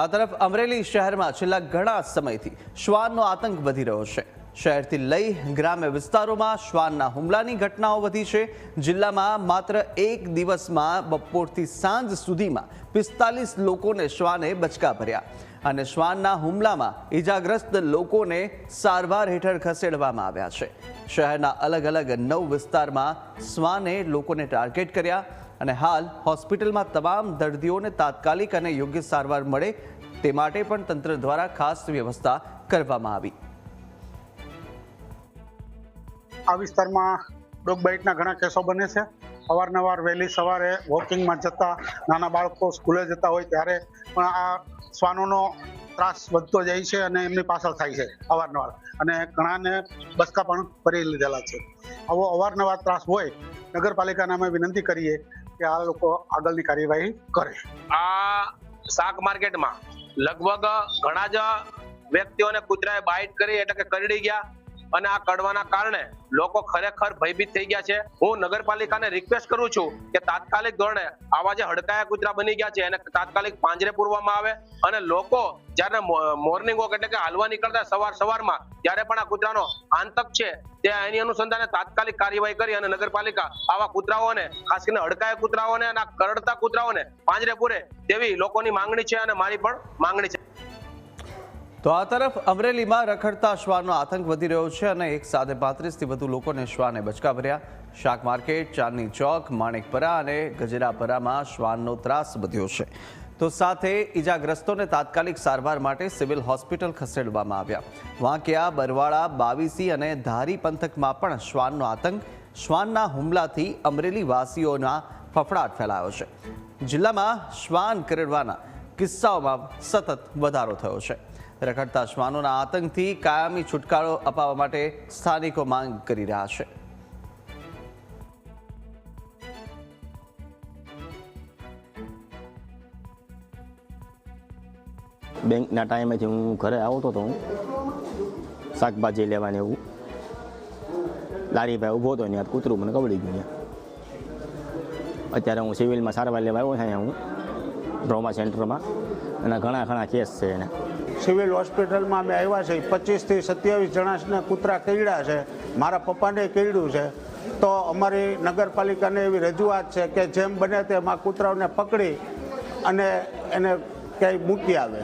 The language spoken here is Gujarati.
આ તરફ અમરેલી શહેરમાં છેલ્લા ઘણા સમયથી શ્વાનનો આતંક વધી રહ્યો છે. શહેરથી લઈ ગ્રામ્ય વિસ્તારોમાં શ્વાનના હુમલાની ઘટનાઓ વધી છે. જિલ્લામાં માત્ર એક દિવસમાં બપોરથી સાંજ સુધીમાં પિસ્તાલીસ લોકોને શ્વાને બચકા ભર્યા અને શ્વાનના હુમલામાં ઈજાગ્રસ્ત લોકોને સારવાર હેઠળ ખસેડવામાં આવ્યા છે. શહેરના અલગ અલગ નવ વિસ્તારમાં શ્વાને લોકોને ટાર્ગેટ કર્યા અને હાલ હોસ્પિટલમાં તમામ દર્દીઓને તાત્કાલિક અને યોગ્ય સારવાર મળે તે માટે પણ તંત્ર દ્વારા ખાસ વ્યવસ્થા કરવામાં આવી. આ વિસ્તારમાં ડોગ બાઇટના ઘણા કેસો બને છે. અવારનવાર વહેલી સવારે વોકિંગમાં જતા નાના બાળકો સ્કૂલે જતા હોય ત્યારે પણ આ શ્વાનોનો ત્રાસ વધતો જાય છે અને એમની પાછળ થાય છે અવારનવાર. અને ઘણાને બસકા પણ ભરી લીધેલા છે. આવો અવારનવાર ત્રાસ હોય નગરપાલિકાને અમે વિનંતી કરીએ કે આ લોકો આગળની કાર્યવાહી કરે. આ શાક માર્કેટમાં લગભગ ઘણા જ વ્યક્તિઓને કૂતરાએ બાઇટ કરી એટલે કે કરડી ગયા. અને આ કડવાના કારણે લોકો ખરેખર ભયભીત થઈ ગયા છે. હું નગરપાલિકાને રિક્વેસ્ટ કરું છું કે તાત્કાલિક ધોરણે આવા જે હડકાયા કૂતરા બની ગયા છે એને તાત્કાલિક પાંજરે પૂરવામાં આવે અને લોકો જ્યારે મોર્નિંગ વોક એટલે કે હાલવા નીકળતા સવાર સવારમાં ત્યારે પણ આ કૂતરાનો આંતક છે તે એની અનુસંધાને તાત્કાલિક કાર્યવાહી કરી અને નગરપાલિકા આવા કૂતરાઓને, ખાસ કરીને હડકાયા કૂતરાઓને અને આ કરડતા કૂતરાઓને પાંજરે પૂરે તેવી લોકોની માંગણી છે અને મારી પણ માંગણી છે. તો આ તરફ અમરેલીમાં રખડતા શ્વાનનો આતંક વધી રહ્યો છે અને એક સાથે પાંત્રીસથી વધુ લોકોને શ્વાને બચકા ભર્યા. શાક માર્કેટ, ચાંદની ચોક, માણેકપરા અને ગજરાપરામાં શ્વાનનો ત્રાસ વધ્યો છે. તો સાથે ઈજાગ્રસ્તોને તાત્કાલિક સારવાર માટે સિવિલ હોસ્પિટલ ખસેડવામાં આવ્યા. વાંકિયા, બરવાળા, બાવીસી અને ધારી પંથકમાં પણ શ્વાનનો આતંક. શ્વાનના હુમલાથી અમરેલી વાસીઓના ફફડાટ ફેલાયો છે. જિલ્લામાં શ્વાન કરડવાના કિસ્સાઓમાં સતત વધારો થયો છે. રખડતા શ્વાનોના આતંકથી કાયમી છુટકારો અપાવવા માટે સ્થાનિકો માંગ કરી રહ્યા છે. બેંકના ટાઈમેથી હું ઘરે આવતો હતો હું શાકભાજી લેવાને એવું. લારીભાઈ ઊભો હતો ત્યાં કૂતરું મને કબડી ગયું અત્યારે હું સિવિલમાં સારવાર લેવા આવ્યો છું અહીંયા હું. ડ્રોમા સેન્ટરમાં. અને ઘણા ઘણા કેસ છે એને. સિવિલ હોસ્પિટલમાં અમે આવ્યા છીએ. પચીસથી સત્યાવીસ જણાને કૂતરા કરડ્યા છે. મારા પપ્પાને કરડ્યું છે. તો અમારી નગરપાલિકાને એવી રજૂઆત છે કે જેમ બને તેમ આ કૂતરાઓને પકડી અને એને ક્યાંય મૂકી આવે.